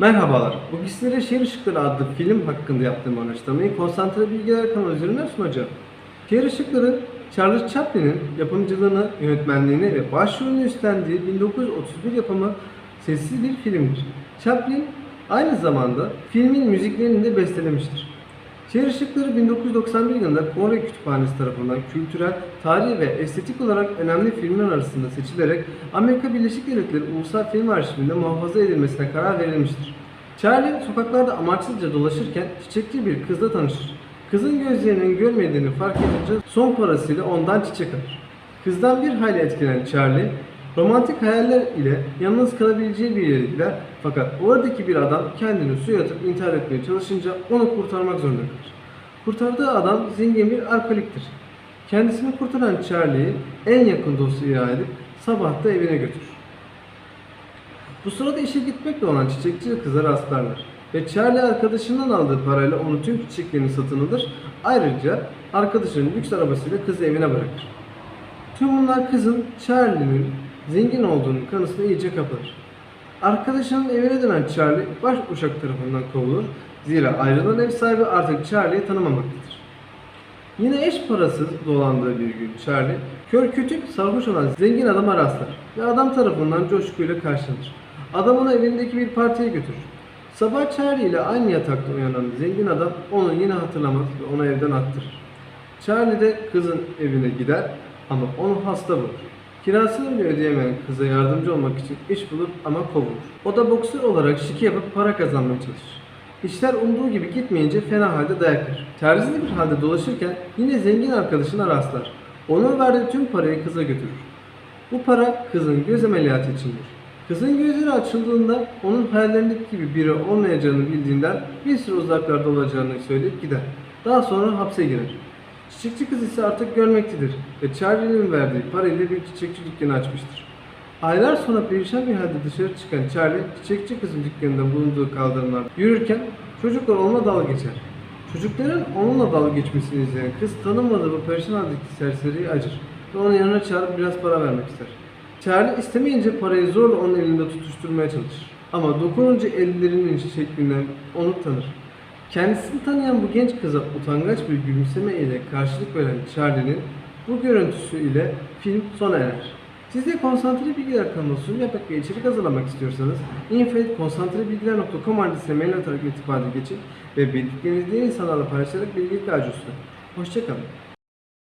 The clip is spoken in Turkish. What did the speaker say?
Merhabalar. Bugün sizlere Şehir Işıkları adlı film hakkında yaptığım araştırmayı konsantre bilgiler kanalı üzerinden sunacağım. Şehir Işıkları, Charles Chaplin'in yapımcılığını, yönetmenliğini ve başrolünü üstlendiği 1931 yapımı sessiz bir filmdir. Chaplin aynı zamanda filmin müziklerini de bestelemiştir. Şehir Işıkları 1991 yılında Kore Kütüphanesi tarafından kültürel, tarihi ve estetik olarak önemli filmler arasında seçilerek Amerika Birleşik Devletleri Ulusal Film Arşivinde muhafaza edilmesine karar verilmiştir. Charlie sokaklarda amaçsızca dolaşırken çiçekçi bir kızla tanışır. Kızın gözlerinin görmediğini fark edince son parasıyla ondan çiçek alır. Kızdan bir hayli etkilenen Charlie, romantik hayaller ile yalnız kalabileceği bir yere gider fakat oradaki bir adam kendini suya atıp intihar etmeye çalışınca onu kurtarmak zorunda kalır. Kurtardığı adam zengin bir alkoliktir. Kendisini kurtaran Charlie'yi en yakın dostu ilan edip sabah da evine götürür. Bu sırada işe gitmekle olan çiçekçi kıza rastlarlar. Ve Charlie arkadaşından aldığı parayla onun tüm çiçeklerini satın alır. Ayrıca arkadaşının lüks arabasıyla kızı evine bırakır. Tüm bunlar kızın Charlie'nin zengin olduğunun kanısına iyice kapılır. Arkadaşının evine dönen Charlie baş uşak tarafından kovulur. Zira ayrılan ev sahibi artık Charlie'yi tanımamaktadır. Yine eş parasız dolandığı bir gün Charlie, kör kütük sarhoş olan zengin adama rastlar ve adam tarafından coşkuyla karşılanır. Adam onu evindeki bir partiye götürür. Sabah Charlie ile aynı yatakta uyanan zengin adam onu yine hatırlamaz ve onu evden attırır. Charlie de kızın evine gider ama onu hasta bulur. Kirasını bile ödeyemeyen kıza yardımcı olmak için iş bulur ama kovulur. O da boksör olarak şike yapıp para kazanmaya çalışır. İşler umduğu gibi gitmeyince fena halde dayak yer. Terzili bir halde dolaşırken yine zengin arkadaşına rastlar. Onun verdiği tüm parayı kıza götürür. Bu para kızın göz ameliyatı içindir. Kızın gözleri açıldığında onun hayallerindeki gibi biri olmayacağını bildiğinden bir süre uzaklarda olacağını söyleyip gider. Daha sonra hapse girer. Çiçekçi kız ise artık görmektedir ve Charlie'nin verdiği parayla bir çiçekçi dükkanı açmıştır. Aylar sonra perişan bir halde dışarı çıkan Charlie, çiçekçi kızın dükkanında bulunduğu kaldırımlarda yürürken çocuklar onunla dalga geçer. Çocukların onunla dalga geçmesini izleyen kız tanımadığı bu perişan haldeki serseriyi acır ve onu yanına çağırıp biraz para vermek ister. Charlie istemeyince parayı zorla onun elinde tutuşturmaya çalışır. Ama dokununca ellerinin şeklinden onu tanır. Kendisini tanıyan bu genç kıza utangaç bir gülümseme ile karşılık veren Charlie'nin bu görüntüsü ile film sona erer. Siz de konsantre bilgiler kanalına sunum yapmak ve içerik hazırlamak istiyorsanız info.konsantrebilgiler.com adresine mail atarak irtibata geçin ve bildiklerinizi diğer insanlarla paylaşarak bilgi harcıyorsunuz. Hoşçakalın.